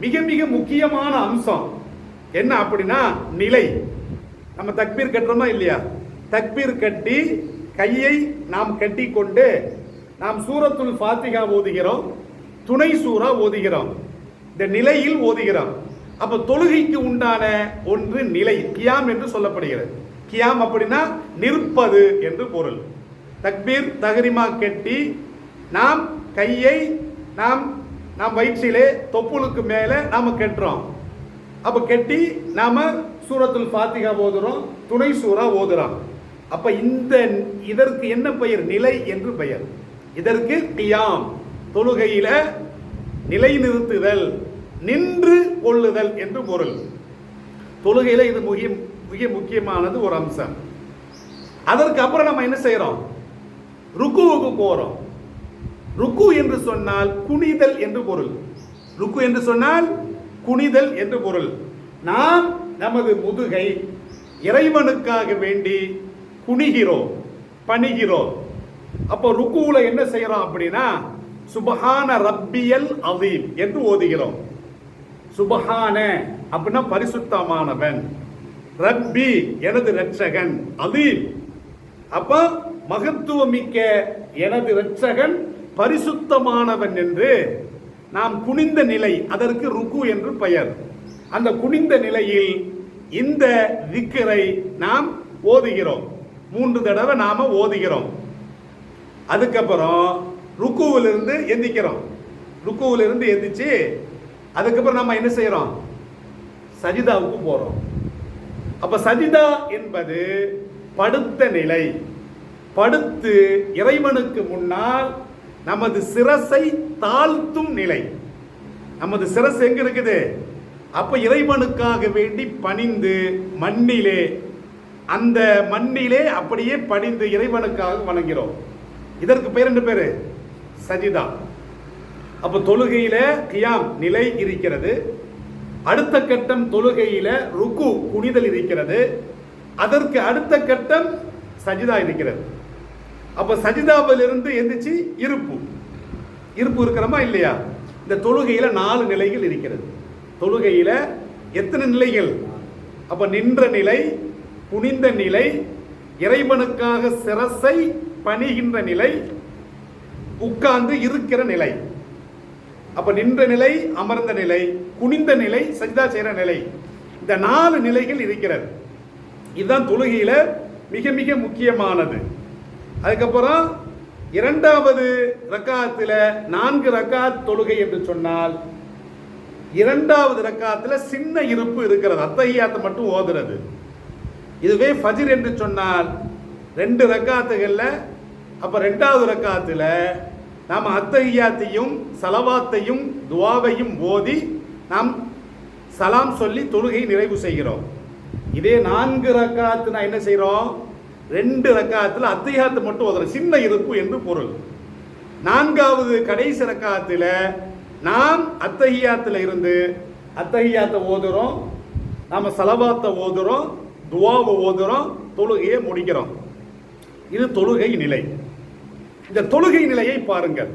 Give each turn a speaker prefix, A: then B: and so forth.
A: மிக மிக முக்கியமான அம்சம். என்ன அப்படின்னா நிலை. நம்ம தக்பீர் கட்டுறோமா இல்லையா? தக்பீர் கட்டி கையை நாம் கட்டி கொண்டு நாம் சூரத்துல் ஃபாத்திகா ஓதுகிறோம். துணை சூறா ஓதுகிறோம். இந்த நிலையில் ஓதுகிறோம். அப்ப தொழுகைக்கு உண்டான ஒன்று நிலை கியாம் என்று சொல்லப்படுகிறது. கியாம் அப்படின்னா நிற்பது என்று பொருள். தக்பீர் தகரிமா கட்டி நாம் கையை நாம் நாம் வயிற்றிலே தொப்புளுக்கு மேலே நாம் கட்டுறோம். அப்போ கட்டி நாம் சூரத்துல் ஃபாத்திகா ஓதுறோம் துணை சூறா ஓதுறோம். அப்போ இந்த இதற்கு என்ன பெயர்? நிலை என்று பெயர். இதற்கு கியாம் நிலை நிலைநிறுத்துதல் நின்று கொள்ளுதல் என்று பொருள். தொழுகையில் இது மிக மிக முக்கியமானது ஒரு அம்சம். அதற்கு அப்புறம் நம்ம என்ன செய்கிறோம் ருக்குவுக்கு போகிறோம் ருக்கு என்று சொன்னால் குனிதல் என்று பொருள். ருக்கு என்று சொன்னால் குனிதல் என்று பொருள். நாம் நமது முதுகை இறைவனுக்காக வேண்டி குனிகிறோம் பணிகிறோம். அப்போ ருக்குவில் என்ன செய்யறோம் அப்படின்னா சுபஹான ரப்பியல் அதீம் என்று ஓதுகிறோம். சுபஹான அப்படின்னா பரிசுத்தமானவன். ரப்பி எனது ரட்சகன் அதீம் அப்ப மகத்துவமிக்க எனது ரட்சகன் பரிசுத்தமானவன் என்று நாம் குனிந்த நிலை அதற்கு ருக்கு என்று பெயர். அந்த குனிந்த நிலையில் இந்த திக்கரை நாம் ஓதுகிறோம். மூன்று தடவை நாம ஓதுகிறோம். அதுக்கப்புறம் ருக்குவிலிருந்து எந்திக்கிறோம். ருக்குவிலிருந்து எந்திரிச்சு அதுக்கப்புறம் நம்ம என்ன செய்யறோம் சஜிதாவுக்கு போறோம். அப்ப சஜிதா என்பது படுத்த நிலை. படுத்து இறைவனுக்கு முன்னால் நமது சிரசை தாழ்த்தும் நிலை. நமது சிரஸ் எங்க இருக்குது? அப்ப இறைவனுக்காக வேண்டி பணிந்து மண்ணிலே அந்த மண்ணிலே அப்படியே பணிந்து இறைவனுக்காக வணங்குகிறோம். இதற்கு பேர் என்ன பேரு? சஜிதா. அப்ப தொழுகையில கியாம் நிலை இருக்கிறது. அடுத்த கட்டம் தொழுகையில ருக்கு குனிதல் இருக்கிறது. அதற்கு அடுத்த கட்டம் சஜிதா இருக்கிறது. அப்போ சஜிதாவிலிருந்து எந்திரிச்சு இருப்பு. இருப்பு இருக்கிறோமா இல்லையா? இந்த தொழுகையில் நாலு நிலைகள் இருக்கிறது. தொழுகையில் எத்தனை நிலைகள்? அப்போ நின்ற நிலை குனிந்த நிலை இறைவனுக்காக சிரசை பணிகின்ற நிலை உட்கார்ந்து இருக்கிற நிலை. அப்போ நின்ற நிலை அமர்ந்த நிலை குனிந்த நிலை சஜிதா செய்கிற நிலை. இந்த நாலு நிலைகள் இருக்கிறது. இதுதான் தொழுகையில் மிக மிக முக்கியமானது. அதுக்கப்புறம் இரண்டாவது ரக்காத்தில் நான்கு ரக்காத் தொழுகை என்று சொன்னால் இரண்டாவது ரக்காத்தில் சின்ன இருப்பு இருக்கிறது. அத்தகையாத்தை மட்டும் ஓதுறது. இதுவே ஃபஜிர் என்று சொன்னால் ரெண்டு ரக்காத்துகளில் அப்போ ரெண்டாவது ரக்காத்தில் நாம் அத்தகையாத்தையும் சலவாத்தையும் துவாவையும் ஓதி நாம் சலாம் சொல்லி தொழுகை நிறைவு செய்கிறோம். இதே நான்கு ரக்காத்து நான் என்ன செய்கிறோம் ரெண்டு ரக்காத்தில் அத்தியாத்தை மட்டும் ஓதுறோம் சின்ன இருப்பு என்று பொருள். நான்காவது கடைசி ரக்காத்தில் நாம் அத்தகையாத்தில் இருந்து அத்தகையாத்தை ஓதுறோம். நாம் செலவாத்தை ஓதுறோம். துவாவை ஓதுறோம். தொழுகையை முடிக்கிறோம். இது தொழுகை நிலை. இந்த தொழுகை நிலையை பாருங்கள்.